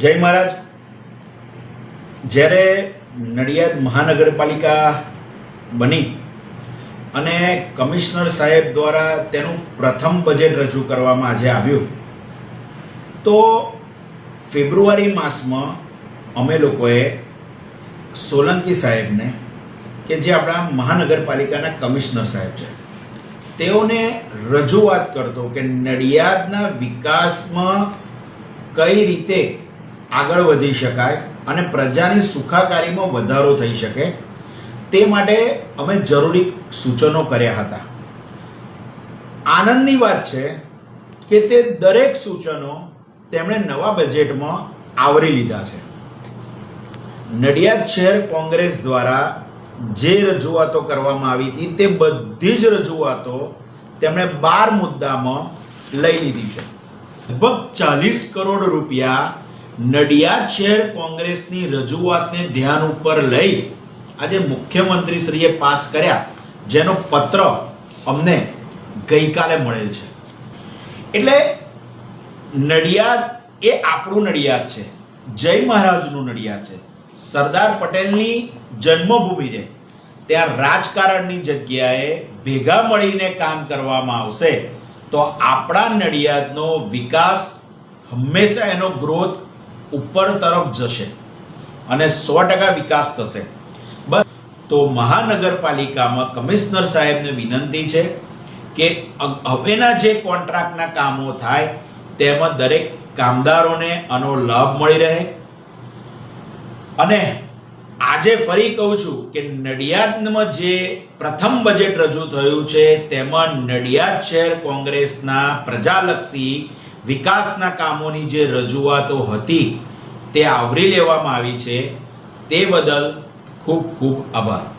જય મહારાજ. જ્યારે નડિયાદ મહાનગરપાલિકા બની અને કમિશનર સાહેબ દ્વારા તેનું પ્રથમ બજેટ રજૂ કરવામાં આજે આવ્યું, તો ફેબ્રુઆરી માસમાં અમે લોકોએ સોલંકી સાહેબને કે જે આપણા મહાનગરપાલિકાના કમિશનર સાહેબ છે, તેઓને રજૂઆત કરતો કે નડિયાદના વિકાસમાં કઈ રીતે આગળ વધી શકાય અને પ્રજાની સુખાકારીમાં વધારો થઈ શકે, તે માટે અમે જરૂરી સૂચનો કર્યા હતા. આનંદની વાત છે કે તે દરેક સૂચનો તેમણે નવા બજેટમાં આવરી લીધા છે. નડિયાદ શહેર કોંગ્રેસ દ્વારા જે રજૂઆતો કરવામાં આવી હતી, તે બધી જ રજૂઆતો તેમણે બાર મુદ્દામાં લઈ લીધી છે. લગભગ ચાલીસ કરોડ રૂપિયા નડિયાદ શહેર કોંગ્રેસની રજૂઆતને ધ્યાન ઉપર લઈ આજે મુખ્યમંત્રીશ્રીએ પાસ કર્યા, જેનો પત્ર અમને ગઈકાલે મળેલ છે. એટલે નડિયાદ એ આપણું નડિયાદ છે. જય મહારાજનું નડિયાદ છે. સરદાર પટેલની જન્મભૂમિ છે. ત્યાં રાજકારણની જગ્યાએ ભેગા મળીને કામ કરવામાં આવશે. તો આપણા નડિયાદનો વિકાસ હંમેશા એનો ગ્રોથ ઉપર તરફ જશે અને સો ટકા વિકાસ થશે. બસ. તો મહાનગરપાલિકામાં કમિશનર સાહેબને વિનંતી છે કે હવેના જે કોન્ટ્રાક્ટના કામો થાય તેમાં દરેક કામદારોને આનો લાભ મળી રહે અને આજે ફરી કહું છું કે નડિયાદમાં જે પ્રથમ બજેટ રજૂ થયું છે, તેમાં નડિયાદ શહેર કોંગ્રેસના પ્રજાલક્ષી વિકાસના કામોની જે રજૂઆતો હતી, તે આવરી લેવામાં આવી છે. તે બદલ ખૂબ ખૂબ આભાર.